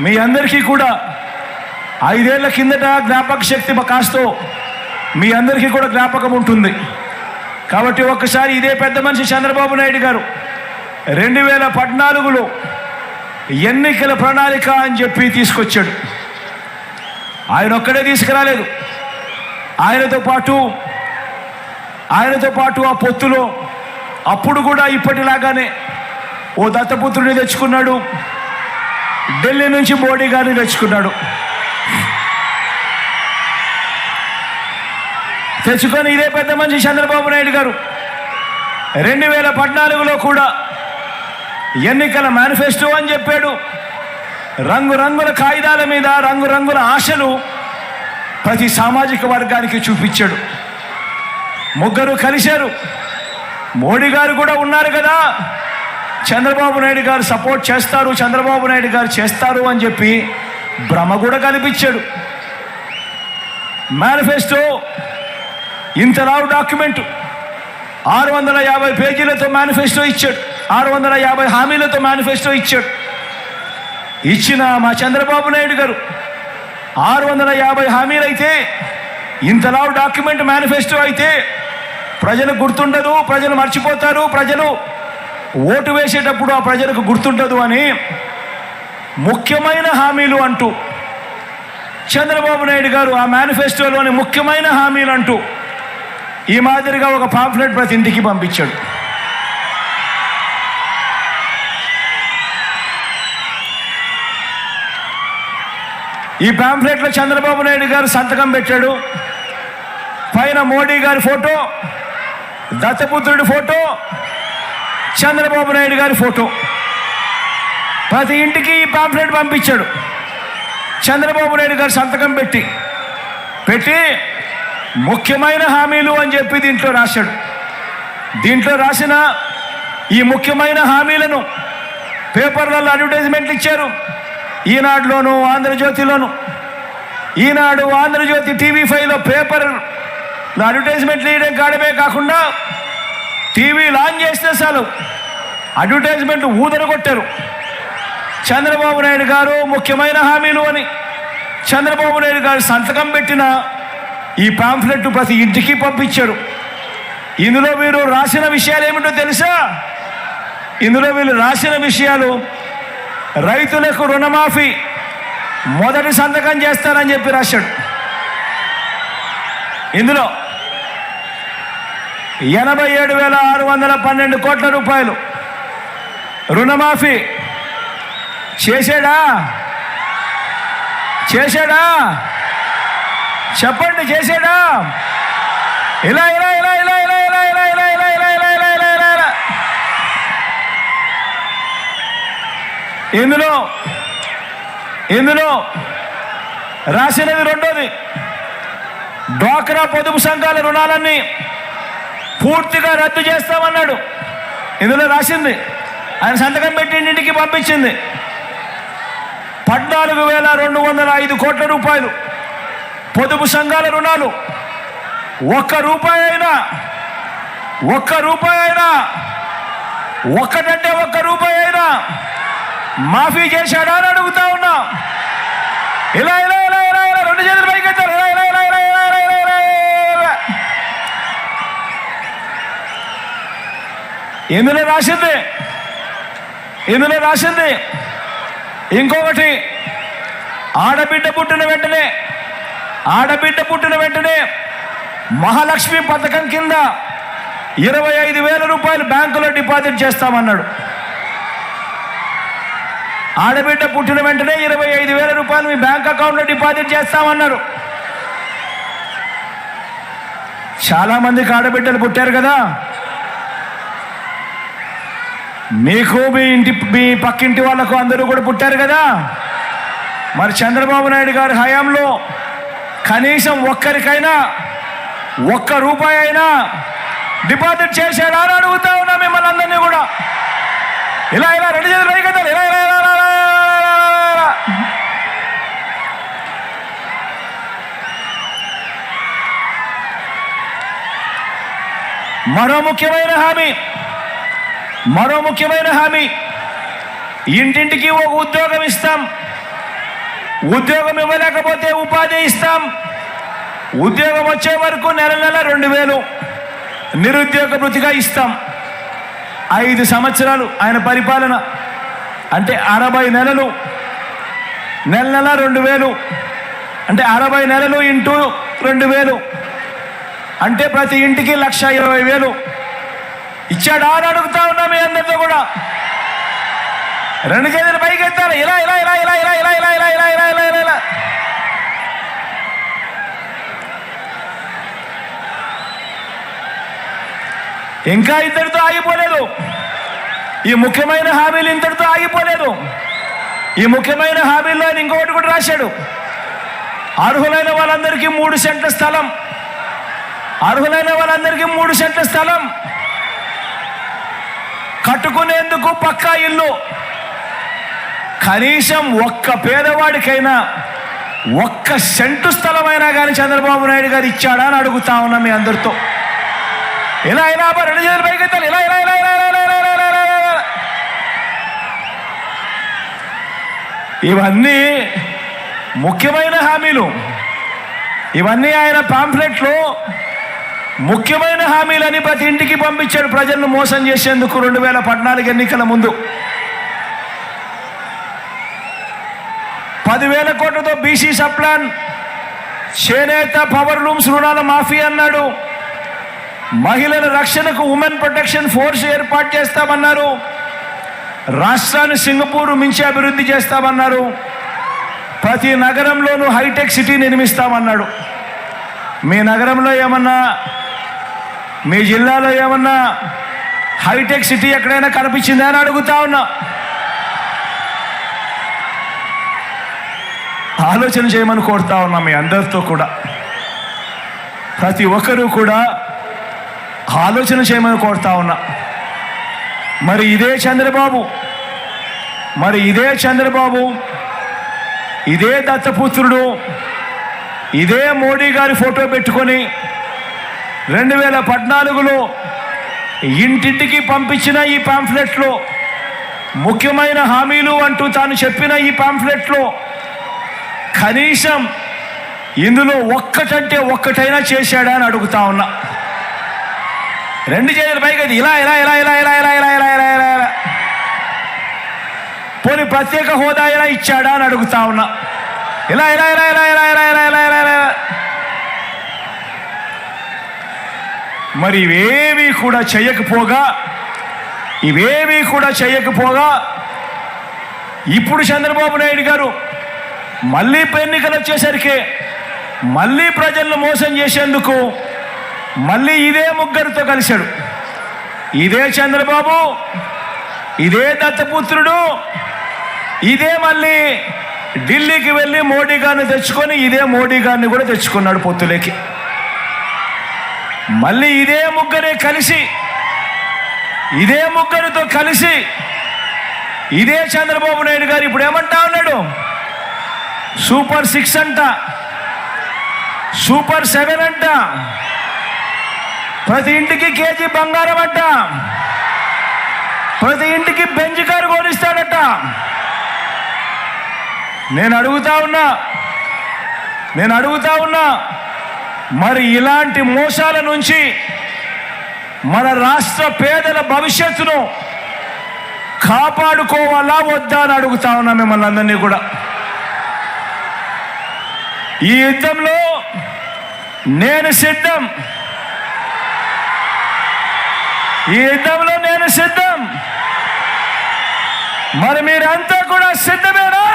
మీ అందరికీ కూడా ఐదేళ్ళ కిందట జ్ఞాపక శక్తి కాస్తో మీ అందరికీ కూడా జ్ఞాపకం ఉంటుంది. కాబట్టి ఒక్కసారి ఇదే పెద్ద మనిషి చంద్రబాబు నాయుడు గారు రెండు వేల పద్నాలుగులో ఎన్నికల ప్రణాళిక అని చెప్పి తీసుకొచ్చాడు. ఆయన ఒక్కడే తీసుకురాలేదు. ఆయనతో పాటు ఆయనతో పాటు ఆ పొత్తులో అప్పుడు కూడా ఇప్పటిలాగానే ఓ దత్తపుత్రుడిని తెచ్చుకున్నాడు. ఢిల్లీ నుంచి మోడీ గారిని తెచ్చుకున్నాడు. తెచ్చుకొని ఇదే పెద్ద మనిషి చంద్రబాబు నాయుడు గారు. రెండు వేల పద్నాలుగులో కూడా ఎన్నికల మేనిఫెస్టో అని చెప్పాడు. రంగురంగుల కాగితాల మీద రంగురంగుల ఆశలు ప్రతి సామాజిక వర్గానికి చూపించాడు. ముగ్గురు కలిశారు. మోడీ గారు కూడా ఉన్నారు కదా. చంద్రబాబు నాయుడు గారు సపోర్ట్ చేస్తారు చంద్రబాబు నాయుడు గారు చేస్తారు అని చెప్పి భ్రమ కూడా కనిపించాడు మేనిఫెస్టో ఇంతలావు డాక్యుమెంట్. ఆరు వందల యాభై పేజీలతో మేనిఫెస్టో ఇచ్చాడు. ఆరు వందల యాభై హామీలతో మేనిఫెస్టో ఇచ్చాడు. ఇచ్చిన మా చంద్రబాబు నాయుడు గారు ఆరు వందల యాభై హామీలు అయితే ఇంతలావు డాక్యుమెంట్ మేనిఫెస్టో అయితే ప్రజలు గుర్తుండదు ప్రజలు మర్చిపోతారు ప్రజలు ఓటు వేసేటప్పుడు ఆ ప్రజలకు గుర్తుండదు అని ముఖ్యమైన హామీలు అంటూ చంద్రబాబు నాయుడు గారు ఆ మేనిఫెస్టోలోని ముఖ్యమైన హామీలు అంటూ ఈ మాదిరిగా ఒక పాంఫ్లెట్ ప్రతి ఇంటికి పంపించాడు. ఈ పాంఫ్లెట్లో చంద్రబాబు నాయుడు గారు సంతకం పెట్టాడు. పైన మోడీ గారి ఫోటో దత్తపుత్రుడి ఫోటో చంద్రబాబు నాయుడు గారి ఫోటో. ప్రతి ఇంటికి ఈ పాంప్లెట్ పంపించాడు. చంద్రబాబు నాయుడు గారు సంతకం పెట్టి పెట్టి ముఖ్యమైన హామీలు అని చెప్పి దీంట్లో రాశాడు. దీంట్లో రాసిన ఈ ముఖ్యమైన హామీలను పేపర్లలో అడ్వర్టైజ్మెంట్లు ఇచ్చారు. ఈనాడులోను ఆంధ్రజ్యోతిలోను. ఈనాడు ఆంధ్రజ్యోతి టీవీ ఫైవ్లో పేపర్ అడ్వర్టైజ్మెంట్లు వేయడం కాడమే కాకుండా టీవీ లాంచ్ చేస్తే చాలు అడ్వర్టైజ్మెంట్ ఊదర కొట్టారు చంద్రబాబు నాయుడు గారు ముఖ్యమైన హామీలు అని చంద్రబాబు నాయుడు గారు సంతకం పెట్టిన ఈ పాంఫ్లెట్ ప్రతి ఇంటికి పంపించారు. ఇందులో వీరు రాసిన విషయాలు ఏమిటో తెలుసా? ఇందులో వీళ్ళు రాసిన విషయాలు రైతులకు రుణమాఫీ మొదటి సంతకం చేస్తారని చెప్పి రాశాడు. ఇందులో ఎనభై ఏడు వేల ఆరు వందల పన్నెండు కోట్ల రూపాయలు రుణమాఫీ చేశాడా చేశాడా చెప్పండి చేశాడా ఇలా ఇలా ఇలా ఇలా ఇలా ఇలా ఇలా ఇలా ఇలా ఇలా ఇలా ఇలా ఇలా ఇలా ఇలా ఇందులో ఇందులో రాసినది రెండోది డ్వాక్రా పొదుపు సంఘాల రుణాలన్నీ పూర్తిగా రద్దు చేస్తామన్నాడు. ఇందులో రాసింది. ఆయన సంతకం పెట్టి ఇంటికి పంపించింది. పద్నాలుగు వేల రెండు వందల ఐదు కోట్ల రూపాయలు. పొదుపు సంఘాల రుణాలు. ఒక్క రూపాయి అయినా ఒక్క రూపాయి అయినా ఒక్కటంటే ఒక్క రూపాయి అయినా మాఫీ చేశాడా అని అడుగుతా ఉన్నా. ఇలా ఇందులో రాసింది. ఇందులో రాసింది. ఇంకొకటి ఆడబిడ్డ పుట్టిన వెంటనే ఆడబిడ్డ పుట్టిన వెంటనే మహాలక్ష్మి పథకం కింద ఇరవై ఐదు వేల రూపాయలు బ్యాంకులో డిపాజిట్ చేస్తామన్నాడు. ఆడబిడ్డ పుట్టిన వెంటనే ఇరవై ఐదు వేల రూపాయలు మీ బ్యాంక్ అకౌంట్లో డిపాజిట్ చేస్తామన్నారు చాలా మందికి ఆడబిడ్డలు పుట్టారు కదా. మీకు మీ ఇంటి మీ పక్కింటి వాళ్ళకు అందరూ కూడా పుట్టారు కదా? మరి చంద్రబాబు నాయుడు గారి హయాంలో కనీసం ఒక్కరికైనా ఒక్క రూపాయి అయినా డిపాజిట్ చేసేలా అని అడుగుతా ఉన్నా మిమ్మల్ని అందరినీ కూడా. ఇలా ఇలా రెండు చేతులు రై కదా ఇలా ఇలా ఇలా. మరో ముఖ్యమైన హామీ. మరో ముఖ్యమైన హామీ. ఇంటింటికి ఒక ఉద్యోగం ఇస్తాం. ఉద్యోగం ఇవ్వలేకపోతే ఉపాధి ఇస్తాం. ఉద్యోగం వచ్చే వరకు నెల నెల రెండు వేలు నిరుద్యోగ వృత్తిగా ఇస్తాం. ఐదు సంవత్సరాలు ఆయన పరిపాలన. అంటే అరవై నెలలు నెల నెల రెండు వేలు. అంటే అరవై నెలలు ఇంటూ రెండు వేలు. అంటే ప్రతి ఇంటికి లక్ష ఇరవై వేలు. ఇచ్చాడా అని అడుగుతా ఉన్నా మీ అందరితో కూడా రెండు చేతులు పైకి ఎత్తారు ఇలా ఇలా ఇలా ఇలా ఇలా ఇలా ఇలా ఇలా ఇలా ఇలా ఇలా ఇలా ఇలా ఇంకా ఇద్దరితో ఆగిపోలేదు ఈ ముఖ్యమైన హామీలు ఇంతటితో ఆగిపోలేదు ఈ ముఖ్యమైన హామీల్లో ఆయన ఇంకొకటి కూడా రాశాడు అర్హులైన వాళ్ళందరికీ మూడు సెంట్ల స్థలం అర్హులైన వాళ్ళందరికీ మూడు సెంట్ల స్థలం కట్టుకునేందుకు పక్కా ఇల్లు. కనీసం ఒక్క పేదవాడికైనా ఒక్క సెంటు స్థలమైనా కానీ చంద్రబాబు నాయుడు గారు ఇచ్చాడా అని అడుగుతా ఉన్నా మీ అందరితో. ఇలా అయినా రెండు చేతుల పైకి ఇలా ఇలా ఇలా ఇలా ఇవన్నీ ముఖ్యమైన హామీలు. ఇవన్నీ ఆయన పాంప్లెట్లో ముఖ్యమైన హామీలని ప్రతి ఇంటికి పంపించాడు ప్రజలను మోసం చేసేందుకు రెండు వేల పద్నాలుగు ఎన్నికల ముందు. పదివేల కోట్లతో బీసీ సప్లాన్. చేనేత పవర్ లూమ్స్ రుణాల మాఫీ అన్నాడు. మహిళల రక్షణకు ఉమెన్ ప్రొటెక్షన్ ఫోర్స్ ఏర్పాటు చేస్తామన్నారు. రాష్ట్రాన్ని సింగపూర్ మించి అభివృద్ధి చేస్తామన్నారు. ప్రతి నగరంలోనూ హైటెక్ సిటీ నిర్మిస్తామన్నాడు. మీ నగరంలో ఏమన్నా మీ జిల్లాలో ఏమన్నా హైటెక్ సిటీ ఎక్కడైనా కనిపించిందా అని అడుగుతా ఉన్నా. ఆలోచన చేయమని కోరుతా ఉన్నా మీ అందరితో కూడా. ప్రతి ఒక్కరూ కూడా ఆలోచన చేయమని కోరుతా ఉన్నా. మరి ఇదే చంద్రబాబు మరి ఇదే చంద్రబాబు ఇదే దత్తపుత్రుడు ఇదే మోడీ గారి ఫోటో పెట్టుకొని రెండు వేల పద్నాలుగులో ఇంటింటికి పంపించిన ఈ పాంఫ్లెట్లో ముఖ్యమైన హామీలు అంటూ తాను చెప్పిన ఈ పాంఫ్లెట్లో కనీసం ఇందులో ఒక్కటంటే ఒక్కటైనా చేశాడా అని అడుగుతా ఉన్నా రెండు చేతుల పైకి ఇలా ఇలా ఇలా ఇలా ఇలా ఇలా ఇలా ఇలా ఇలా ఇలా ఇలా పోనీ ప్రత్యేక హోదా ఇలా ఇచ్చాడా అని అడుగుతా ఉన్నా ఇలా ఇలా ఇలా ఇలా ఇలా ఇలా ఇలా ఇలా ఇలా ఇలా మరి ఇవేవి కూడా చేయకపోగా ఇవేవి కూడా చేయకపోగా ఇప్పుడు చంద్రబాబు నాయుడు గారు మళ్ళీ ఎన్నికలు వచ్చేసరికి మళ్ళీ ప్రజలను మోసం చేసేందుకు మళ్ళీ ఇదే ముగ్గురితో కలిశాడు. ఇదే చంద్రబాబు ఇదే దత్తపుత్రుడు ఇదే మళ్ళీ ఢిల్లీకి వెళ్ళి మోడీ గారిని తెచ్చుకొని ఇదే మోడీ గారిని కూడా తెచ్చుకున్నాడు పొత్తులేకి. మళ్ళీ ఇదే ముగ్గురే కలిసి ఇదే ముగ్గురితో కలిసి ఇదే చంద్రబాబు నాయుడు గారు ఇప్పుడు ఏమంటా ఉన్నాడు? సూపర్ సిక్స్ అంట సూపర్ సెవెన్ అంట ప్రతి ఇంటికి కేజీ బంగారం అంట ప్రతి ఇంటికి బెంజ్ కారు కొనిస్తాడట. నేను అడుగుతా ఉన్నా నేను అడుగుతా ఉన్నా మరి ఇలాంటి మోసాల నుంచి మన రాష్ట్ర పేదల భవిష్యత్తును కాపాడుకోవాలా వద్దా అని అడుగుతా ఉన్నా మిమ్మల్ని అందరినీ కూడా. ఈ యుద్ధంలో నేను సిద్ధం. ఈ యుద్ధంలో నేను సిద్ధం. మరి మీరంతా కూడా సిద్ధమేనా?